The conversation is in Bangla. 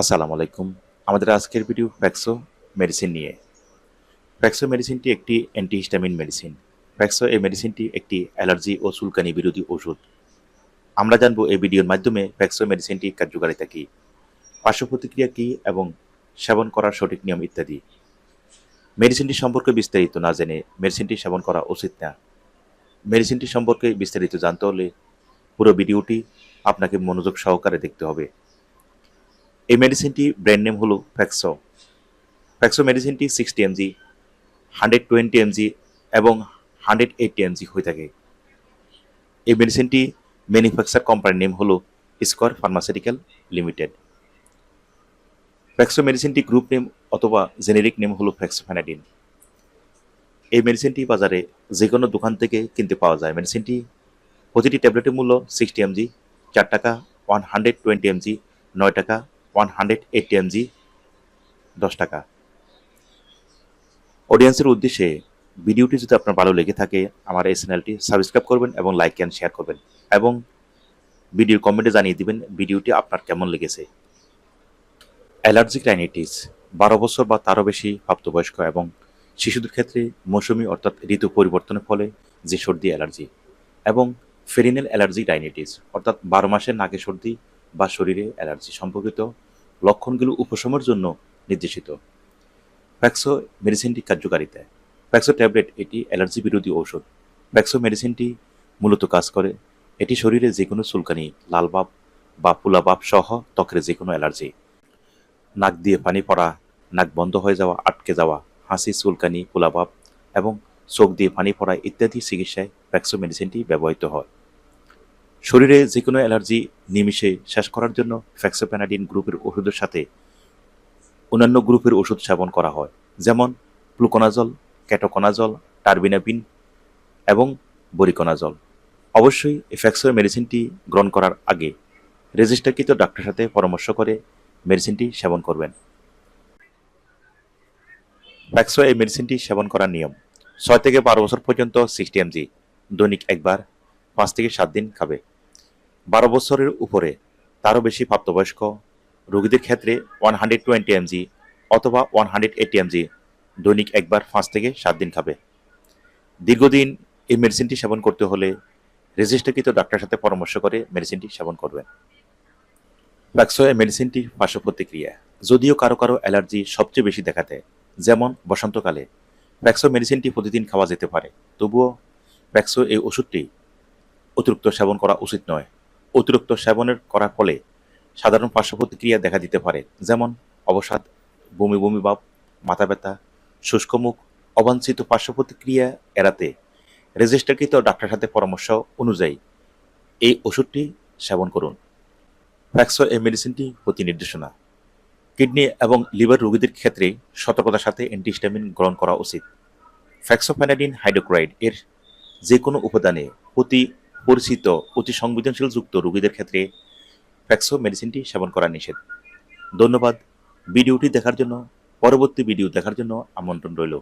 আসসালামু আলাইকুম। আমাদের আজকের ভিডিও ফ্যাক্সো মেডিসিন নিয়ে। ফ্যাক্সো মেডিসিনটি একটি অ্যান্টিহিস্টামিন মেডিসিন ফ্যাক্সো এই মেডিসিনটি একটি অ্যালার্জি ও চুলকানি বিরোধী ওষুধ। আমরা জানব এই ভিডিওর মাধ্যমে ফ্যাক্সো মেডিসিনটি কার্যকারিতা কী পার্শ্ব প্রতিক্রিয়া কী এবং সেবন করার সঠিক নিয়ম ইত্যাদি। মেডিসিনটি সম্পর্কে বিস্তারিত না জেনে মেডিসিনটি সেবন করা উচিত না। মেডিসিনটি সম্পর্কে বিস্তারিত জানতে হলে পুরো ভিডিওটি আপনাকে মনোযোগ সহকারে দেখতে হবে। এই মেডিসিনটি ব্র্যান্ড নেম হলো ফ্যাক্সো ফ্যাক্সো মেডিসিনটি sixty MG hundred twenty MG এবং হান্ড্রেড এইটটি এমজি হয়ে থাকে। এই মেডিসিনটি ম্যানুফ্যাকচার কোম্পানির নেম হলো স্কোয়ার ফার্মাসিউটিক্যাল লিমিটেড ফ্যাক্সো মেডিসিনটি গ্রুপ নেম অথবা জেনেরিক নেম হলো ফ্যাক্সোফ্যানাডিন এই মেডিসিনটি বাজারে যে কোনো দোকান থেকে কিনতে পাওয়া যায়। মেডিসিনটি প্রতিটি ট্যাবলেটের মূল্য সিক্সটি এমজি চার টাকা ওয়ান হান্ড্রেড টোয়েন্টি এমজি নয় টাকা ওয়ান হান্ড্রেড এইটটি এমজি দশ টাকা অডিয়েন্সের উদ্দেশ্যে ভিডিওটি যদি আপনার ভালো লেগে থাকে আমার এই চ্যানেলটি সাবস্ক্রাইব করবেন এবং লাইক অ্যান্ড শেয়ার করবেন এবং ভিডিওর কমেন্টে জানিয়ে দিবেন ভিডিওটি আপনার কেমন লেগেছে অ্যালার্জিক রাইনাইটিস বারো বছর বা তারও বেশি প্রাপ্তবয়স্ক এবং শিশুদের ক্ষেত্রে মৌসুমি অর্থাৎ ঋতু পরিবর্তনের ফলে যে সর্দি অ্যালার্জি এবং ফেরিনেল অ্যালার্জি রাইনাইটিস অর্থাৎ বারো মাসের নাকে সর্দি বা শরীরে অ্যালার্জি সম্পর্কিত লক্ষণগুলো উপশমের জন্য নির্দেশিত। ফ্যাক্সো মেডিসিনটি কার্যকারিতা। ফ্যাক্সো ট্যাবলেট এটি অ্যালার্জি বিরোধী ঔষধ। ফ্যাক্সো মেডিসিনটি মূলত কাজ করে, এটি শরীরে যে কোনো চুলকানি, লালবাব বা ফুলাবাব সহ ত্বকের যে কোনো অ্যালার্জি। নাক দিয়ে পানি পড়া, নাক বন্ধ হয়ে যাওয়া, আটকে যাওয়া, হাসি, চুলকানি, ফুলাবাব এবং চোখ দিয়ে পানি পড়া ইত্যাদি চিকিৎসায় ফ্যাক্সো মেডিসিনটি ব্যবহৃত হয়। শরীরে যে কোনো অ্যালার্জি নিমিষে শেষ করার জন্য ফ্যাক্সোপ্যানাডিন গ্রুপের ওষুধের সাথে অন্যান্য গ্রুপের ওষুধ সেবন করা হয়, যেমন প্লুকোনাজল ক্যাটোকোনাজল টার্বিনাপিন এবং বরিকোনাজল। অবশ্যই এই ফ্যাক্সো মেডিসিনটি গ্রহণ করার আগে রেজিস্টারকৃত ডাক্তারের সাথে পরামর্শ করে মেডিসিনটি সেবন করবেন। ফ্যাক্সো এই মেডিসিনটি সেবন করার নিয়ম, ছয় থেকে বারো বছর পর্যন্ত সিক্সটি এমজি, দৈনিক একবার পাঁচ থেকে সাত দিন খাবে। বারো বছরের উপরে তারও বেশি প্রাপ্তবয়স্ক রোগীদের ক্ষেত্রে ওয়ান হান্ড্রেড টোয়েন্টি এমজি অথবা ওয়ান হান্ড্রেড এইটি এমজি দৈনিক একবার পাঁচ থেকে সাত দিন খাবে। দীর্ঘদিন এই মেডিসিনটি সেবন করতে হলে রেজিস্টারকৃত ডাক্তারের সাথে পরামর্শ করে মেডিসিনটি সেবন করবেন। ফ্যাক্সো এই মেডিসিনটি পার্শ্ব প্রতিক্রিয়া। যদিও কারও কারও অ্যালার্জি সবচেয়ে বেশি দেখা দেয়, যেমন বসন্তকালে। ফ্যাক্সো মেডিসিনটি প্রতিদিন খাওয়া যেতে পারে। তবুও ফ্যাক্সো এই ওষুধটি অতিরিক্ত সেবন করা উচিত নয়। অতিরিক্ত সেবনের করার ফলে সাধারণ পার্শ্ব প্রতিক্রিয়া দেখা দিতে পারে, যেমন অবসাদ, বমি বমি ভাব, মাথা ব্যথা, শুষ্ক মুখ, অবাঞ্ছিত পার্শ্ব প্রতিক্রিয়া এড়াতে রেজিস্টারকৃত ডাক্তারের সাথে পরামর্শ অনুযায়ী এই ওষুধটি সেবন করুন। ফ্যাক্সো এই মেডিসিনটি প্রতি নির্দেশনা। কিডনি এবং লিভার রোগীদের ক্ষেত্রে সতর্কতার সাথে অ্যান্টিহিস্টামিন গ্রহণ করা উচিত। ফ্যাক্সোফ্যানাডিন হাইড্রোক্রাইড এর যে কোনো উপাদানে অতি পরিচিত অতি সংবেদনশীল যুক্ত রোগীদের ক্ষেত্রে ফ্যাক্সো মেডিসিনটি সেবন করা নিষেধ। ধন্যবাদ। ভিডিওটি দেখার জন্য, পরবর্তী ভিডিও দেখার জন্য আমন্ত্রণ রইল।